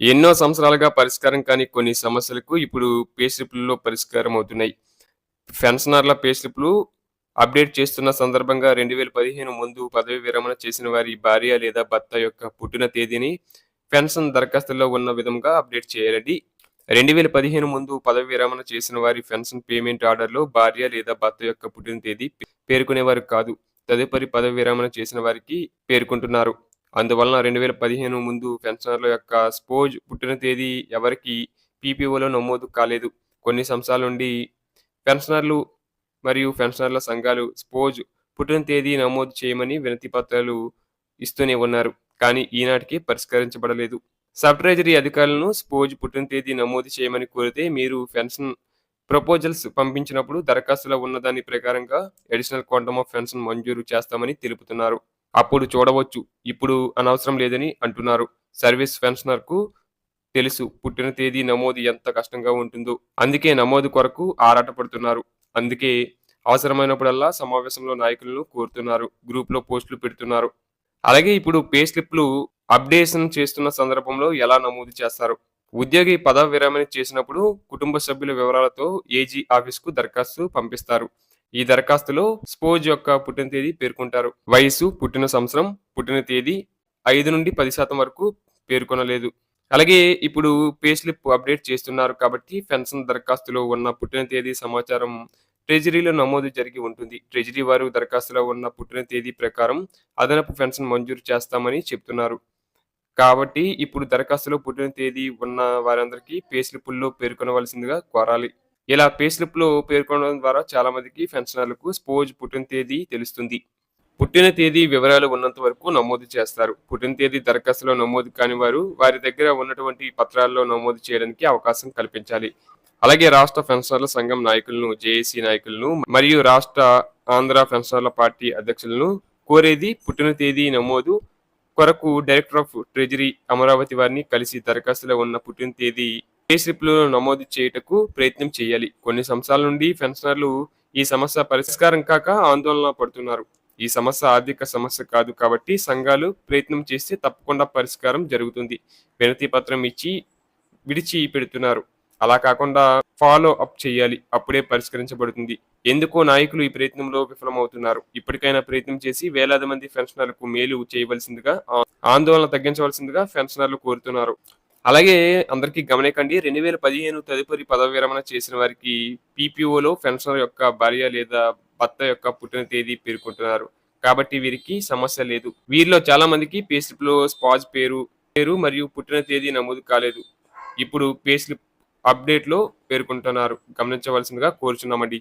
ఎన్నో సంవత్సరాలుగా పరిష్కారం కాని కొన్ని సమస్యలకు ఇప్పుడు పే స్లిప్లలో పరిష్కారం అవుతున్నాయి. పెన్షనర్ల పే స్లిప్లు అప్డేట్ చేస్తున్న సందర్భంగా రెండు వేల పదిహేను ముందు పదవి విరమణ చేసిన వారి భార్య లేదా భర్త యొక్క పుట్టిన తేదీని పెన్షన్ దరఖాస్తులో ఉన్న విధంగా అప్డేట్ చేయాలండి. రెండు వేల పదిహేను ముందు పదవి విరమణ చేసిన వారి పెన్షన్ పేమెంట్ ఆర్డర్లో భార్య లేదా భర్త యొక్క పుట్టిన తేదీ పేర్కొనేవారు కాదు. తదుపరి పదవి విరమణ చేసిన వారికి పేర్కొంటున్నారు. అందువలన రెండు వేల పదిహేను ముందు పెన్షనర్ల యొక్క స్పోజ్ పుట్టిన తేదీ ఎవరికి పీపీఓలో నమోదు కాలేదు. కొన్ని సంవత్సరాల నుండి పెన్షనర్లు మరియు పెన్షనర్ల సంఘాలు స్పోజ్ పుట్టిన తేదీ నమోదు చేయమని వినతి పత్రాలు ఇస్తూనే ఉన్నారు. కానీ ఈనాటికి పరిష్కరించబడలేదు. సబ్ ట్రెజరీ అధికారులను స్పోజ్ పుట్టిన తేదీ నమోదు చేయమని కోరితే మీరు పెన్షన్ ప్రపోజల్స్ పంపించినప్పుడు దరఖాస్తులో ఉన్న దాని ప్రకారంగా అడిషనల్ క్వాంటమ్ ఆఫ్ పెన్షన్ మంజూరు చేస్తామని తెలుపుతున్నారు. అప్పుడు చూడవచ్చు. ఇప్పుడు అనవసరం లేదని అంటున్నారు. సర్వీస్ పెన్షనర్కు తెలుసు పుట్టిన తేదీ నమోదు ఎంత కష్టంగా ఉంటుందో. అందుకే నమోదు కొరకు ఆరాటపడుతున్నారు. అందుకే అవసరమైనప్పుడల్లా సమావేశంలో నాయకులను కోరుతున్నారు. గ్రూప్లో పోస్టులు పెడుతున్నారు. అలాగే ఇప్పుడు పే స్లిప్లు అప్డేషన్ చేస్తున్న సందర్భంలో ఎలా నమోదు చేస్తారు? ఉద్యోగి పదవి విరమణ చేసినప్పుడు కుటుంబ సభ్యుల వివరాలతో ఏజీ ఆఫీస్కు దరఖాస్తు పంపిస్తారు. ఈ దరఖాస్తులో స్పోజ్ యొక్క పుట్టిన తేదీ పేర్కొంటారు. వయసు పుట్టిన సంవత్సరం పుట్టిన తేదీ ఐదు నుండి పది శాతం వరకు పేర్కొనలేదు. అలాగే ఇప్పుడు పే స్లిప్ అప్డేట్ చేస్తున్నారు కాబట్టి పెన్షన్ దరఖాస్తులో ఉన్న పుట్టిన తేదీ సమాచారం ట్రెజరీలో నమోదు జరిగి ఉంటుంది. ట్రెజరీ వారు దరఖాస్తులో ఉన్న పుట్టిన తేదీ ప్రకారం అదనపు పెన్షన్ మంజూరు చేస్తామని చెప్తున్నారు. కాబట్టి ఇప్పుడు దరఖాస్తులో పుట్టిన తేదీ ఉన్న వారందరికీ పే స్లిప్పుల్లో పేర్కొనవలసిందిగా కోరాలి. ఇలా పే స్లిప్లో పేర్కొనడం ద్వారా చాలా మందికి పెన్షనర్లకు స్పోజ్ పుట్టిన తేదీ తెలుస్తుంది. పుట్టిన తేదీ వివరాలు ఉన్నంత వరకు నమోదు చేస్తారు. పుట్టిన తేదీ దరఖాస్తులో నమోదు కాని వారు వారి దగ్గర ఉన్నటువంటి పత్రాల్లో నమోదు చేయడానికి అవకాశం కల్పించాలి. అలాగే రాష్ట్ర పెన్షనర్ల సంఘం నాయకులను జేఏసీ నాయకులను మరియు రాష్ట్ర ఆంధ్ర పెన్షనర్ల పార్టీ అధ్యక్షులను కోరేది పుట్టిన తేదీ నమోదు కొరకు డైరెక్టర్ ఆఫ్ ట్రెజరీ అమరావతి వారిని కలిసి దరఖాస్తులో ఉన్న పుట్టిన తేదీ పే నమోదు చేయుటకు ప్రయత్నం చేయాలి. కొన్ని సంవత్సరాల నుండి పెన్షనర్లు ఈ సమస్య పరిష్కారం కాక ఆందోళన పడుతున్నారు. ఈ సమస్య ఆర్థిక సమస్య కాదు కాబట్టి సంఘాలు ప్రయత్నం చేస్తే తప్పకుండా పరిష్కారం జరుగుతుంది. వినతి పత్రం ఇచ్చి విడిచి పెడుతున్నారు. అలా కాకుండా ఫాలో అప్ చేయాలి. అప్పుడే పరిష్కరించబడుతుంది. ఎందుకో నాయకులు ఈ ప్రయత్నంలో విఫలమవుతున్నారు. ఇప్పటికైనా ప్రయత్నం చేసి వేలాది మంది పెన్షనర్లకు మేలు చేయవలసిందిగా ఆందోళన తగ్గించవలసిందిగా పెన్షనర్లు కోరుతున్నారు. అలాగే అందరికీ గమనికండి రెండు వేల పదిహేను తదుపరి పదవి విరమణ చేసిన వారికి పీపీఓలో పెన్షనర్ యొక్క భార్య లేదా భర్త యొక్క పుట్టిన తేదీ పేర్కొంటున్నారు. కాబట్టి వీరికి సమస్య లేదు. వీరిలో చాలా మందికి పే స్లిప్లో స్పాజ్ పేరు పేరు మరియు పుట్టిన తేదీ నమోదు కాలేదు. ఇప్పుడు పే స్లిప్ అప్డేట్లో పేర్కొంటున్నారు. గమనించవలసిందిగా కోరుచున్నామండి.